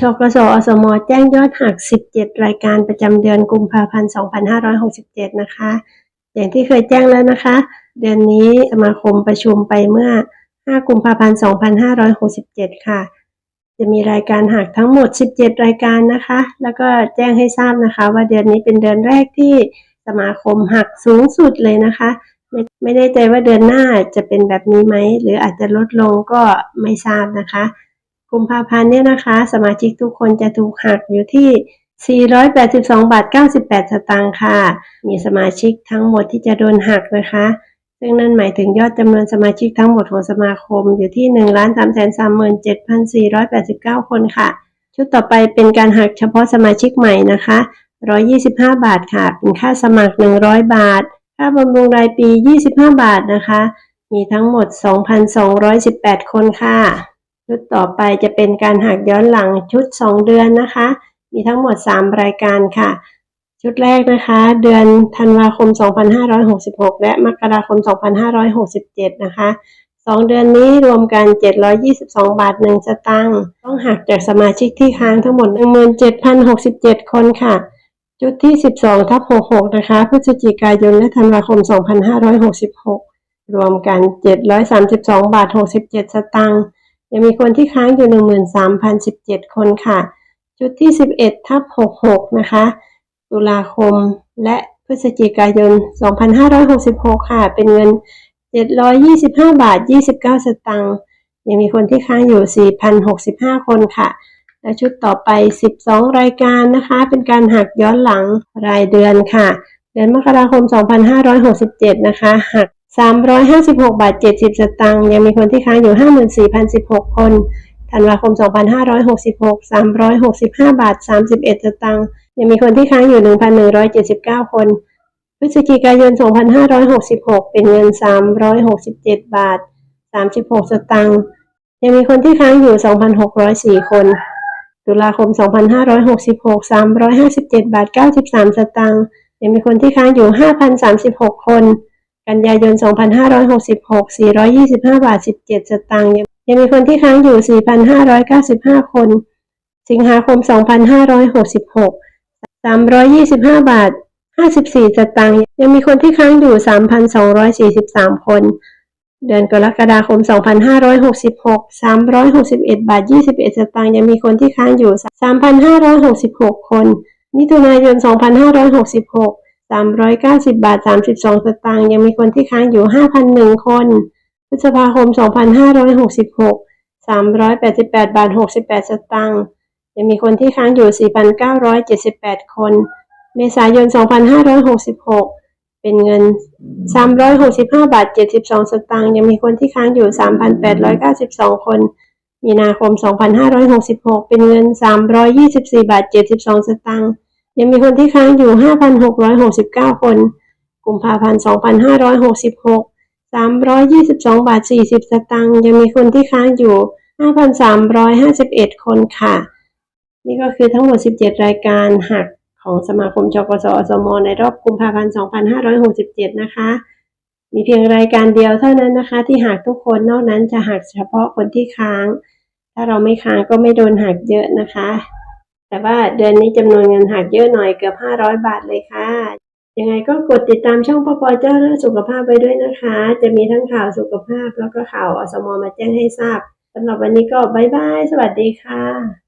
ชกสอสมแจ้งยอดหัก 17 รายการประจำเดือนกุมภาพันธ์ 2567 นะคะ อย่างที่เคยแจ้งแล้วนะคะ เดือนนี้สมาคมประชุมไปเมื่อ 5 กุมภาพันธ์ 2567 ค่ะ จะมีรายการหักทั้งหมด 17 รายการนะคะ แล้วก็แจ้งให้ทราบนะคะ ว่าเดือนนี้เป็นเดือนแรกที่สมาคมหักสูงสุดเลยนะคะ ไม่ไม่แน่ใจว่าเดือนหน้าจะเป็นแบบนี้ไหม หรืออาจจะลดลงก็ไม่ทราบนะคะ กุมภาพันธ์เนี่ยนะคะ สมาชิกทุกคนจะถูกหักอยู่ที่ 482 บาท 98 สตางค์ค่ะ มีสมาชิกทั้งหมดที่จะโดนหักนะคะ ซึ่งนั่นหมายถึงยอดจำนวนสมาชิกทั้งหมดของสมาคมอยู่ที่ 1 3 3 7,489 คนค่ะ ชุดต่อไปเป็นการหักเฉพาะสมาชิกใหม่นะคะ 125 บาทค่ะ เป็นค่าสมัคร 100 บาท ค่าบำรุงรายปี 25 บาทนะคะ มีทั้งหมด 2,218 คนค่ะ ชุดต่อไปจะเป็นการหักย้อนหลังชุด 2 เดือนนะคะ มีทั้งหมด 3 รายการค่ะ ชุดแรกนะคะ เดือนธันวาคม 2566 และมกราคม 2567 นะคะ 2 เดือนนี้รวมกัน 722 บาท 1 สตางค์ต้องหักจากสมาชิกที่ค้างทั้งหมด 17,067 คนค่ะ ชุดที่ 12ทับ66 นะคะพฤศจิกายนและธันวาคม 2566 รวมกัน 732 บาท 67 สตางค์ ยังมีคนที่ค้างอยู่ 13,017 คนค่ะชุดที่ 11 ทับ 66 นะคะ ตุลาคมและพฤศจิกายน 2566 ค่ะ เป็นเงิน 725 บาท 29 สตางค์ยังมีคนที่ค้างอยู่ 4,065 คนค่ะ และชุดต่อไป 12 รายการนะคะ เป็นการหักย้อนหลังรายเดือนค่ะ เดือนมกราคม 2567 นะคะ หัก 356 บาท 70 สตางค์ยังมีคนที่ค้างอยู่ 54,016 คน ธันวาคม 2566 365 บาท 31 สตางค์ยังมีคนที่ค้างอยู่ 1,179 คน พฤศจิกายน 2566 เป็นเงิน 367 บาท 36 สตางค์ยังมีคนที่ค้างอยู่ 2,604 คน ตุลาคม 2566 357 บาท 93 สตางค์ยังมีคนที่ค้างอยู่ 5,036 คน กันยายน 2566 425 บาท 17 สตางค์ยังมีคนที่ค้างอยู่ 4,595 คน สิงหาคม 2566 325 บาท 54 สตางค์ยังมีคนที่ค้างอยู่ 3,243 คน เดือนกรกฎาคม 2566 361 บาท 21 สตางค์ยังมีคนที่ค้างอยู่ 3,566 คน มิถุนายน 2566 390 บาท 32 สตางค์ยังมีคนที่ค้างอยู่ 5,001 คน พฤษภาคม 2566 388 บาท 68 สตางค์ยังมีคนที่ค้างอยู่ 4,978 คน เมษายน 2566เป็นเงิน 365 บาท 72 สตางค์ ยังมีคนที่ค้างอยู่ 3,892 คน มีนาคม 2566 เป็นเงิน 324 บาท 72 สตางค์ ยังมีคนที่ค้างอยู่ 5,669 คน กุมภาพันธ์ 2566 322 บาท 40 สตางค์ ยังมีคนที่ค้างอยู่ 5,351 คนค่ะ นี่ก็คือทั้งหมด 17 รายการหักของสมาคมจกสอสม ในรอบกุมภาพันธ์ 2567 นะคะ มีเพียงรายการเดียวเท่านั้นนะคะ ที่หักทุกคน นอกนั้นจะหักเฉพาะคนที่ค้าง ถ้าเราไม่ค้างก็ไม่โดนหักเยอะนะคะ แต่ว่าเดือนนี้จำนวนเงินหักเยอะหน่อยเกือบ500 บาทเลยค่ะ ยังไงก็กดติดตามช่องปอปอเจ้าเรื่องสุขภาพไปด้วยนะคะ จะมีทั้งข่าวสุขภาพแล้วก็ข่าวอสมมาแจ้งให้ทราบสำหรับวันนี้ก็บายบาย สวัสดีค่ะ